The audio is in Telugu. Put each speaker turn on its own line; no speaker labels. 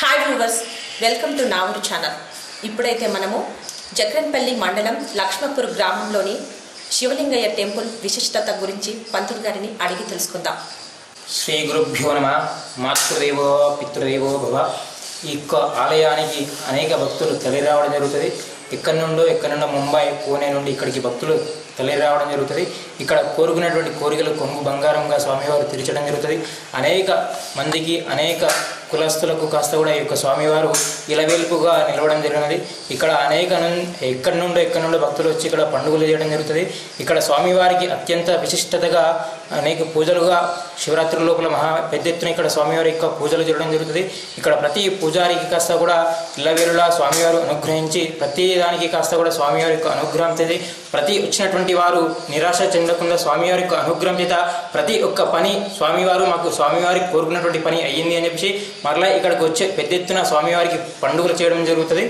Hi viewers welcome to Navudu channel ఇప్పుడైతే మనము జగన్పల్లి మండలం లక్ష్మపూర్ గ్రామంలోని శివలింగయ్య టెంపుల్ విశిష్టత గురించి పంతులు గారిని అడిగి తెలుసుకుందాం.
శ్రీ గురుభ్యో నమ మాతృదేవో పితృదేవో భవ. ఈ యొక్క ఆలయానికి అనేక భక్తులు తరలి రావడం జరుగుతుంది. ఎక్కడి నుండో ఎక్కడి నుండో ముంబై పూణే నుండి ఇక్కడికి భక్తులు తరలి రావడం జరుగుతుంది. ఇక్కడ కోరుకున్నటువంటి కోరికలు కొంగు బంగారంగా స్వామివారు తీర్చడం జరుగుతుంది. అనేక మందికి అనేక కులస్తులకు కాస్త కూడా ఈ యొక్క స్వామివారు ఇలవేల్పుగా నిలవడం జరిగినది. ఇక్కడ అనేక ఎక్కడి నుండో ఎక్కడి నుండో భక్తులు వచ్చి ఇక్కడ పండుగలు చేయడం జరుగుతుంది. ఇక్కడ స్వామివారికి అత్యంత విశిష్టతగా అనేక పూజలుగా శివరాత్రి లోపల మహా పెద్ద ఎత్తున ఇక్కడ స్వామివారి యొక్క పూజలు జరగడం జరుగుతుంది. ఇక్కడ ప్రతి పూజారికి కాస్త కూడా ఇళ్ళవేలులా స్వామివారు అనుగ్రహించి ప్రతి దానికి కాస్త కూడా స్వామివారి యొక్క అనుగ్రహం చేతి ప్రతి వచ్చినటువంటి వారు నిరాశ చెందకుండా స్వామివారి యొక్క అనుగ్రహం చేత ప్రతి ఒక్క పని స్వామివారు మాకు స్వామివారికి కోరుకున్నటువంటి పని అయ్యింది అని చెప్పి మరలా ఇక్కడికి వచ్చే పెద్ద ఎత్తున స్వామివారికి పండుగలు చేయడం జరుగుతుంది.